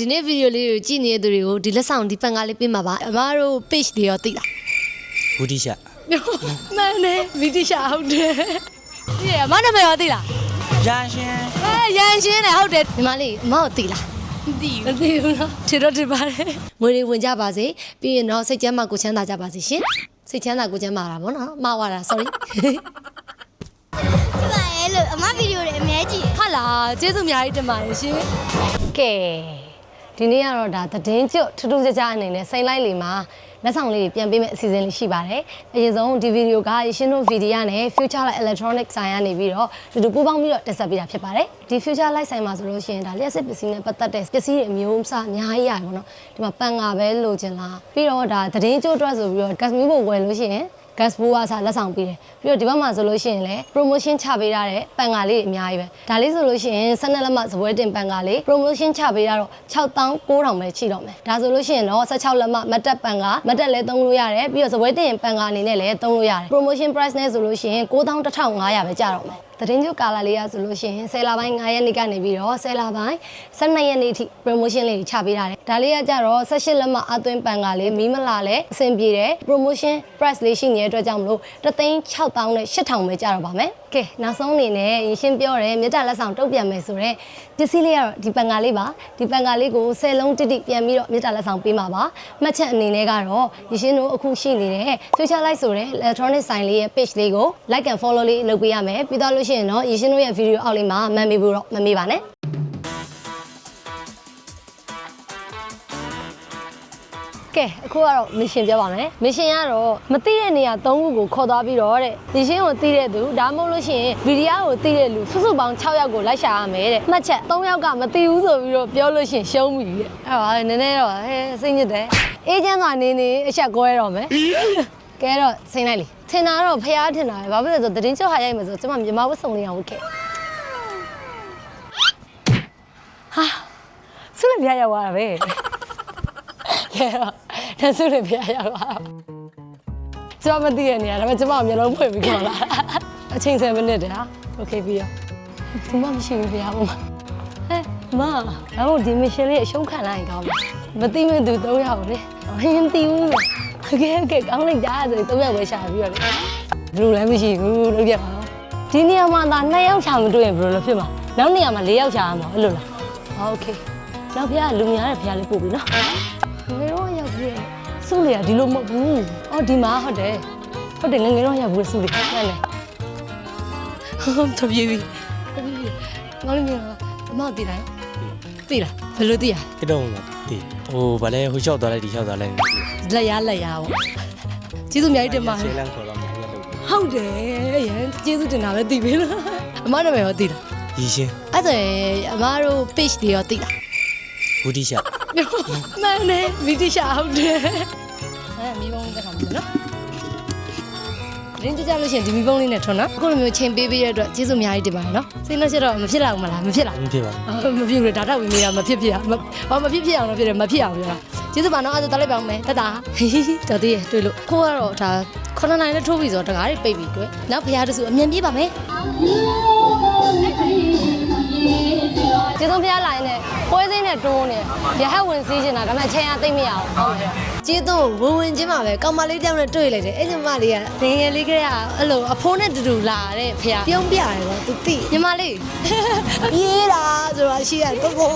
ဒီနေ့ဗီဒီယိုလေးကိုကြည့်နေတဲ့သူတွေကိုဒီလက်ဆောင်ဒီပန်ကားလေးပေးမှာပါအမတို့ page တွေရောသိလားဘူတိရှာမှန်တယ်ဗီဒီရှာဟုတ်တယ်ဒီအမနာမည်ရောသိလားရရှင်အဲရန်ရှင်းတယ်ဟုတ်တယ်ညီမလေးအမကိုသိလားမသိဘူးမသိဘူးနော်ထင်တော့ထင်ပါတယ်ငွေတွေဝင်ကြပါစေပြီးရင်တော့စိတ်ချမ်းသာကိုယ်ချမ်းသာကြပါစေရှင်စိတ်ချမ်းသာကိုယ်ချမ်းသာတာဗောနော်မှားသွားတာ sorry ကြည့်ပါရဲ့လို့အမဗီဒီယိုတွေအများကြီးဟာလားကျေးဇူးအများကြီးတင်ပါတယ်ရှင်ကဲ ဒီနေ့ကတော့ဒါသတင်းကျွတ်ထူးထူးခြားခြားအနေနဲ့စိန်လိုက်လီမှာလက်ဆောင်လေးတွေပြန်ပေးမယ့်အစီအစဉ်လေးရှိပါတယ်အရင်ဆုံးဒီဗီဒီယိုကရရှင်တို့ဗီဒီယိုနဲ့ Future Light Electronic ဆိုင်ကနေပြီးတော့တူတူပူးပေါင်းပြီးတော့တက်ဆက်ပေးတာဖြစ်ပါတယ်ဒီ Future Light ဆိုင်မှာဆိုလို့ရှိရင်ဒါလျှက်စစ်ပစ္စည်းနဲ့ပတ်သက်တဲ့ပစ္စည်းတွေအမျိုးအစားအများကြီးရတယ်ပေါ့နော်ဒီမှာပန်ငါပဲလိုချင်လားပြီးတော့ဒါသတင်းကျွတ်အတွက်ဆိုပြီးတော့ gas မီးပုံဝယ်လို့ရှိရင် gas ဘူဝါစာလက်ဆောင်ပေးတယ်ပြီးတော့ဒီဘက်မှာဆိုလို့ရှိရင်လည်း promotion ချပေးရတဲ့ပန်ကာလေးတွေအများကြီးပဲဒါလေးဆိုလို့ရှိရင်12လက်မှဇပွဲတင်ပန်ကာလေး promotion ချပေးရတော့6900ပဲချိတော့မယ်ဒါဆိုလို့ရှိရင်တော့16လက်မှမတ်တက်ပန်ကာမတ်တက်လည်းသုံးလို့ရတယ်ပြီးတော့ဇပွဲတင်ပန်ကာအနေနဲ့လည်းသုံးလို့ရတယ် promotion price နဲ့ဆိုလို့ရှိရင်91,500ပဲကျတော့မယ် သတင်းကျုပ်ကာလာလေးရဆိုလို့ရှိရင်10လပိုင်း9ရက်နေ့ကနေပြီးတော့10လပိုင်း12ရက်နေ့ထိ promotion လေးချပေးထားတယ်ဒါလေးကကြတော့18လက်မှအသွင်းပန်ကာလေးမီးမလာလဲအဆင်ပြေတယ် promotion price လေးရှိနေတဲ့အတွက်ကြောင့်မလို့3,6000နဲ့8000ပဲကျတော့ပါမယ်ကဲနောက်ဆုံးအနေနဲ့ရင်ရှင်းပြောတယ်မြေတားလက်ဆောင်တုတ်ပြန်မယ်ဆိုတော့ပစ္စည်းလေးကတော့ဒီပန်ကာလေးပါဒီပန်ကာလေးကို10လုံးတိတိပြန်ပြီးတော့မြေတားလက်ဆောင်ပေးမှာပါမှတ်ချက်အနေနဲ့ကတော့ရင်ရှင်းတို့အခုရှိနေတဲ့ future light ဆိုတဲ့ electronic ဆိုင်လေးရဲ့ page လေးကို like and follow လေးလုပ်ပေးရမယ်ပြီးတော့လို့ရှိရင်တော့ရင်ရှင်းတို့ရဲ့ video အောက်လေးမှာမှန်မေဖို့တော့မမေ့ပါနဲ့ ကဲအခုကတော့မရှင်ပြောပါမယ်မရှင်ကတော့မသိတဲ့နေရာ၃ခုကိုခေါ်သွားပြီးတော့တဲ့ဒီရှင်းကိုသိတဲ့သူဒါမှမဟုတ်လို့ရှိရင်ဗီဒီယိုကိုသိတဲ့လူစုစုပေါင်း6ယောက်ကိုလိုက်ရှာရမယ်တဲ့မှတ်ချက်၃ယောက်ကမသိဘူးဆိုပြီးတော့ပြောလို့ရှိရင်ရှုံးပြီတဲ့အဲ့ဒါနည်းနည်းတော့ဟဲစိတ်ညစ်တယ်အေးချမ်းစွာနေနေအချက်ကွဲတော့မယ်ကဲတော့စိတ်လိုက်လေထင်တာတော့ဖျားထင်တာပဲဘာဖြစ်လဲဆိုတော့သတင်းချုပ်ဟာရိုက်မယ်ဆိုကျွန်မမြန်မာဝတ်စုံလေးအောင်ဝတ်ခဲ့ဟာဆုလည်းပြရောက်သွားတာပဲကဲတော့ ဒါဆုလည်းပြရောက်သွားတာကျွန်မမသိရနေရဒါပေမဲ့ကျွန်မမျိုးလုံးဖွင့်ပြီးခေါ်လာအချိန်7မိနစ်တည်းဟာโอเคပြီးရောဒီမှမရှိဘူးဗျာဘုမဟဲ့မအမို့ဒီမရှင်လေးအရှုံးခံလိုက်ရင်ကောင်းတယ်မသိမဲ့သူ3ယောက်လေမင်းသိဘူးလေโอเคโอเคကောင်းလိုက်တာဆို3ယောက်ပဲရှာပြီးတော့လေဘယ်လိုလဲမရှိဘူးလုပ်ပြပါတော့ဒီနေရာမှာသာ2ယောက်ရှာမတွေ့ရင်ဘယ်လိုလဲဖြစ်မှာနောက်နေရာမှာ4ယောက်ရှာရမှာအဲ့လိုလားโอเคနောက်ဖះလူများတဲ့ဖះလေးပို့ပြီနော်ငယ်တော့ ရောက်ပြီစုလေကဒီလိုမဟုတ်ဘူးအော်ဒီမှာဟုတ်တယ်ဟုတ်တယ်ငယ်ငယ်တော့ရောက်ဘူးစုလေဟုတ်တယ်ဟုတ်တပြေးပြီငါလည်းမြင်လားအမတည်တယ်တည်လားဘယ်လိုတည်ရတိတော့မသိဟိုဗာလဲဟိုလျှောက်သွားလိုက်ဒီလျှောက်သွားလိုက်နေလက်ရလက်ရပေါ့ကျေးဇူးအများကြီးတင်ပါတရှေ့ယ်လန်းခေါ်တော့မှအဲ့လိုဟုတ်တယ်ရန်ကျေးဇူးတင်တာပဲတည်ပြီလားအမနာမည်ရောတည်လားရည်ရှင်အဲ့ဒါအမတို့ page တွေရောတည်လားဘူတိရှာ မှန်တယ်ဗီဒီရှာဟုတ်တယ်အဲမိဘုံတက်ခါမှာနော်ရင်းကြကြလို့ရှိရင်ဒီမိဘုံလေးနဲ့ထွန်းနော်အခုလိုမျိုးချိန်ပေးပေးရတဲ့အတွက်ကျေးဇူးအများကြီးတင်ပါတယ်နော်စိတ်နှက်ချက်တော့မဖြစ်လာဘူးမလားမဖြစ်လာမဖြစ်ပါအော်မဖြစ်ဘူးလေဒါတော့ဝင်နေတာမဖြစ်ဖြစ်အောင်ဟောမဖြစ်ဖြစ်အောင်လို့ဖြစ်တယ်မဖြစ်အောင်ပြောတာကျေးဇူးပါနော်အဲ့ဒါတက်လိုက်ပါဦးမယ်တတာတော်သေးရတွေ့လို့ခိုးကတော့ဒါ9နိုင်နဲ့ထိုးပြီဆိုတော့တကားတွေပိတ်ပြီတွေ့နောက်ဖရားတစုအမြန်ပြေးပါမယ်ကျေးဇူးဖရားလာရင်လည်း ပွဲစင်းနဲ့တွန်းနေရဟတ်ဝင်စည်းချင်တာဒါပေမဲ့ချိန်ရသိမ့်မရအောင်ဟုတ်တယ်ကျေးဇူးဝင်ဝင်ချင်းပါပဲကောင်မလေးတောင်းနဲ့တွေ့လိုက်တယ်အဲ့ညီမလေးကငယ်ငယ်လေးကအဲ့လိုအဖိုးနဲ့တူတူလာတဲ့ဖရားပြုံးပြတယ်ပေါ့သူသိညီမလေးပြေးတာဆိုတော့ရှိရပုတ်ပုတ်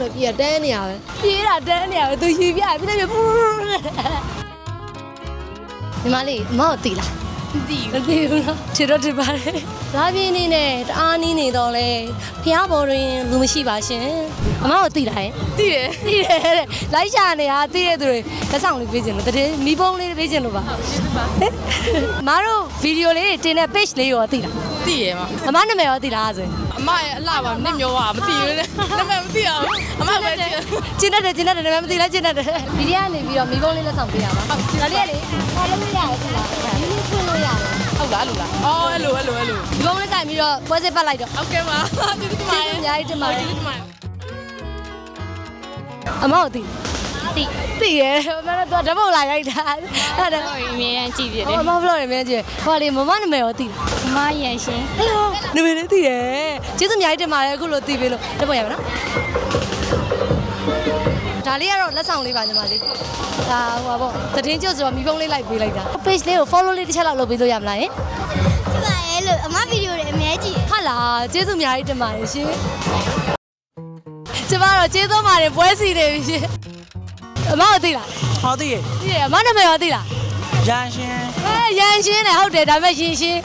လို့ပြေးတန်းနေရပဲပြေးတာတန်းနေရပဲသူယူပြပြီးတော့ပူညီမလေးအမောက်သိလားမ သိဘူးမသိဘူးနော်ခြေတော့တစ်ပါတယ်လာပြင်းနေနဲ့တအားနီးနေတော့လဲဖះဘော်တွင်လူမရှိပါရှင်အမောက်သိလားဟဲ့သိတယ်သိတယ်တဲ့လိုက်ရှာနေတာသိတဲ့သူတွေလက်ဆောင်လေးပေးခြင်းလို့တည်းမိဘုံလေးပေးခြင်းလို့ပါဟုတ်ကျေးဇူးပါမတို့ဗီဒီယိုလေးတင်တဲ့ page လေးရောသိလားသိရမှာအမနာမည်ရောသိလားဆိုရင်အမရဲ့အလှပါနစ်မျိုးပါမသိဘူးလေနာမည်မသိအောင်အမပဲသိကျင်းတတ်တယ်ကျင်းတတ်တယ်နာမည်မသိလားကျင်းတတ်တယ်ဗီဒီယိုကနေပြီးတော့မိဘုံလေးလက်ဆောင်ပေးရပါဟုတ်ဒါလေးကလေခေါ်လို့ရတယ်ဟုတ်လားဒီနေ့ဖွင့်လို့ ရတယ်ဟုတ်လားလို့လားအော်အဲ့လိုအဲ့လိုအဲ့လိုဒီဘုံလေးကင်ပြီးတော့ပွဲစစ်ပတ်လိုက်တော့ဟုတ်ကဲ့ပါကျေးဇူးတင်ပါကျေးဇူးတအများကြီးတင်ပါတယ်ကျေးဇူးတင်ပါတယ်အမောက်သိသိသိရဲအမေတော့ဓာတ်ပုံလာရိုက်တာအဲ့ဒါအမြဲတမ်းကြည့်ပြတယ်ဟောအမောက်ဘလော့ရမင်းကြီးဟောလေမမနာမည်ရောသိလား။မရန်ရှင်ဟယ်လိုနာမည်လေးသိရဲကျေးဇူးအများကြီးတင်ပါတယ်အခုလိုသိပြီလို့ဓာတ်ပုံရမယ်နော် ဒါလေးကတော့လက်ဆောင်လေးပါညီမလေးဒါဟိုပါပေါ့သတင်းကျွတ်ဆိုတော့မိဖုန်းလေးလိုက်ပေးလိုက်တာ page လေးကို follow လေးတစ်ချက်လောက်လုပ်ပေးလို့ရမလားယင်ကြည့်ပါရဲ့လို့အမဗီဒီယိုတွေအများကြီးဟာလားကျေးဇူးအများကြီးတင်ပါတယ်ရှင်ကျမတော့ကျေးဇူးပါတယ်ပွဲစီနေပြီရှင်အမကိုသိလားဟောသိရသိတယ်အမနာမည်ရောသိလားရန်ရှင်အဲရန်ရှင်းတယ်ဟုတ်တယ်ဒါပေမဲ့ရှင်ရှင်း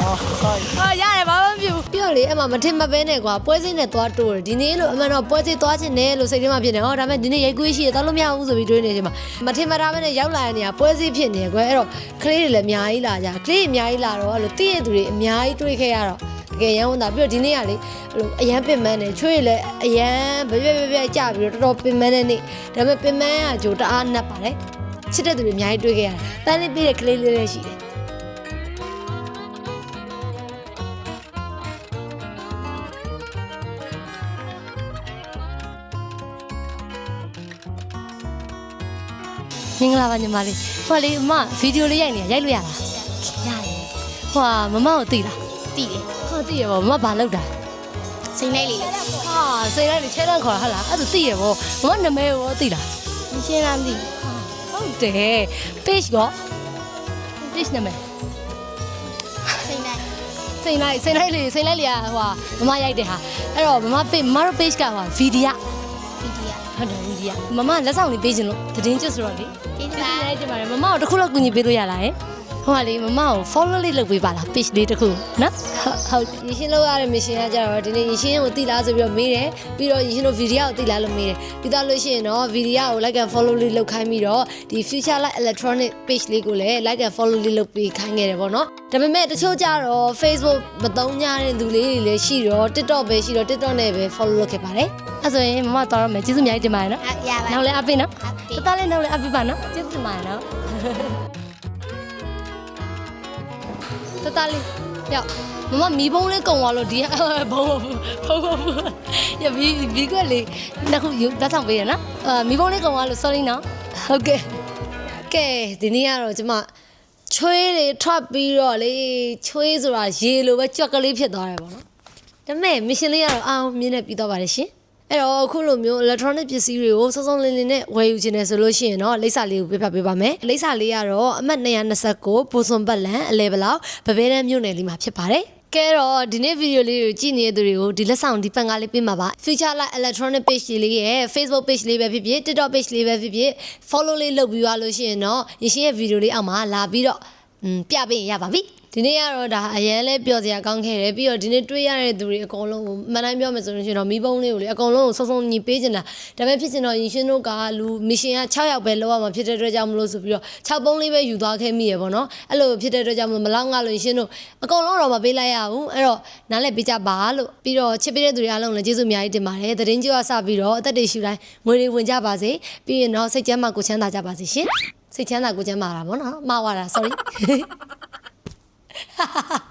ဟော sorry ဟာရတယ်ဘာမှမ ဖြစ်ဘူးပြီးတော့လေအမမထင်မပဲနဲ့ကွာပွဲစင်းနဲ့သွားတိုးတယ်ဒီနေ့လို့အမှန်တော့ပွဲစင်းသွားချင်တယ်လို့စိတ်ထဲမှာဖြစ်နေဟောဒါပေမဲ့ဒီနေ့ရိုက်ကွေးရှိရသွားလို့မရဘူးဆိုပြီးတွေးနေချင်မှာမထင်မထားပဲနဲ့ရောက်လာတဲ့နေရာပွဲစင်းဖြစ်နေကွယ်အဲ့တော့ကလေးတွေလည်းအများကြီးလာကြကလေးတွေအများကြီးလာတော့အဲ့လိုတည့်ရသူတွေအများကြီးတွေးခဲ့ရတော့တကယ်ရမ်းဝန်တာပြီးတော့ဒီနေ့ကလေအဲ့လိုအရန်ပင်မန်းနေချွေးလည်းအရန်ဘပြပြပြကြပြီးတော့တော်တော်ပင်မန်းနေနေ့ဒါပေမဲ့ပင်မန်းကဂျိုတအားနှက်ပါတယ်ချစ်တဲ့သူတွေအများကြီးတွေးခဲ့ရတယ်တန်းလေးပြည့်တဲ့ကလေးလေးလည်းရှိတယ် မင်္ဂလာပါညီမလေးဟိုလေအမဗီဒီယိုလေးရိုက်နေရိုက်လို့ရလားရတယ်ဟိုမမကိုသိလားတည်တယ်ဟာသိရပါမမဘာလုပ်တာစိတ်လိုက်လေဟာစိတ်လိုက်ချဲလန့်ခေါ်တာဟုတ်လားအဲ့ဒါသိရပါမမနာမည်ရောသိလားမရှင်းလားမသိဟုတ်တယ် page ရော page နာမည်စိတ်လိုက်စိန်လိုက်စိန်လိုက်လေစိန်လိုက်လေကဟိုမမရိုက်တယ်ဟာအဲ့တော့မမ page မမတို့ page ကဟိုဗီဒီယိုဗီဒီယိုဟုတ်တယ်ဗီဒီယိုမမလက်ဆောင်လေးပေးခြင်းလို့သတင်းကျွတ်ဆိုတော့လေ ကျေးဇူးကျေးပါဇူးရိုက်တင်ပါတယ်မမကိုတစ်ခုလောက်ကူညီပေးလို့ရလားယင် ဟိုကလေမမကို follow လေးလုပ်ပေးပါလား page လေးတစ်ခုနော်ဟုတ်ဟုတ်ရရှင်လောက်ရတဲ့ mission ကကြတော့ဒီနေ့ရရှင်ကိုတိလားဆိုပြီးတော့မေးတယ်ပြီးတော့ရရှင်တို့ video ကိုတိလားလို့မေးတယ်ပြီးတော့လို့ရှိရင်တော့ video ကို like and follow လေးလုပ်ခိုင်းပြီးတော့ဒီ future light electronic page လေးကိုလည်း like and follow လေးလုပ်ပေးခိုင်းခဲ့တယ်ပေါ့နော်ဒါပေမဲ့တချို့ကြတော့ Facebook မသုံးကြတဲ့သူလေးတွေလည်းရှိတော့ TikTok ပဲရှိတော့ TikTok နဲ့ပဲ follow လုပ်ခဲ့ပါတယ်အဲ့ဆိုရင်မမတော်ရမယ်ကျေးဇူးအများကြီးတင်ပါတယ်နော်အရပါနောက်လည်းအပိနော်အပေးတတလေးနောက်လည်းအပိပါနော်ကျေးဇူးတင်ပါတယ်နော် တတလေးရောက်မမမီးပုံးလေးကုံသွားလို့ဒီကဘုံဘုံဘုံဘုံရဘီဘီကလေးနှစ်ခုယူတက်ဆောင်ပေးရနော်အာမီးပုံးလေးကုံသွားလို့ sorry နော်ဟုတ်ကဲ့ကဲဒီနေ့ကတော့ကျမချွေးတွေထွက်ပြီးတော့လေချွေးဆိုတာရေလိုပဲကြွက်ကလေးဖြစ်သွားတယ်ပေါ့နော်ဒါပေမဲ့ mission လေးကတော့အောင်မြင်နေပြီးတော့ပါတယ်ရှင် အဲ့တော့အခုလိုမျိုး electronic ပစ္စည်းတွေကိုစောစောလင်းလင်းနဲ့ဝယ်ယူခြင်းနဲ့ဆိုလို့ရှိရင်တော့လိပ်စာလေးကိုပြပြပေးပါမယ်လိပ်စာလေးကတော့အမှတ်229ပိုစွန်ပတ်လန်အလဲဘလောက်ဗဘဲတန်းမြို့နယ်လေးမှာဖြစ်ပါတယ်ကဲတော့ဒီနေ့ဗီဒီယိုလေးကိုကြည့်နေတဲ့သူတွေကိုဒီလက်ဆောင်ဒီပန်ကားလေးပေးမှာပါ Future Light Electronic Page လေးရဲ့ Facebook Page လေးပဲဖြစ်ဖြစ် TikTok Page လေးပဲဖြစ်ဖြစ် follow လေးလုပ်ပြီးသွားလို့ရှိရင်တော့ရရှင်ရဲ့ဗီဒီယိုလေးအောက်မှာလာပြီးတော့อืมပြပေးရင်ရပါပြီ ဒီနေ့ကတော့ဒါအရင်လဲပျော်စရာကောင်းခဲ့တယ်ပြီးတော့ဒီနေ့တွေ့ရတဲ့သူတွေအကုန်လုံးကိုမှန်တိုင်းပြောမယ်ဆိုလို့ရှိရင်တော့မီးပုံးလေးကိုလေအကုန်လုံးကိုစုံစုံညီပေးချင်တာဒါပေမဲ့ဖြစ်ချင်တော့ရင်ရှင်တို့ကလူမရှင်က6ယောက်ပဲလောက်ရမှာဖြစ်တဲ့အတွက်ကြောင့်မလို့ဆိုပြီးတော့6ပုံးလေးပဲယူသွားခဲ့မိရပေါ့နော်အဲ့လိုဖြစ်တဲ့အတွက်ကြောင့်မလို့မလောက်ငါလို့ရင်ရှင်တို့အကုန်လုံးတော့မပေးလိုက်ရဘူးအဲ့တော့နားလဲပေးကြပါလို့ပြီးတော့ချစ်ပေးတဲ့သူတွေအားလုံးလည်းကျေးဇူးအများကြီးတင်ပါတယ်သတင်းကြွားစပြီးတော့အသက်တွေရှူတိုင်းငွေတွေဝင်ကြပါစေပြီးရင်တော့စိတ်ချမ်းသာကိုယ်ချမ်းသာကြပါစေရှင်စိတ်ချမ်းသာကိုယ်ချမ်းသာတာပေါ့နော်မှားသွားတာ sorry 哈哈哈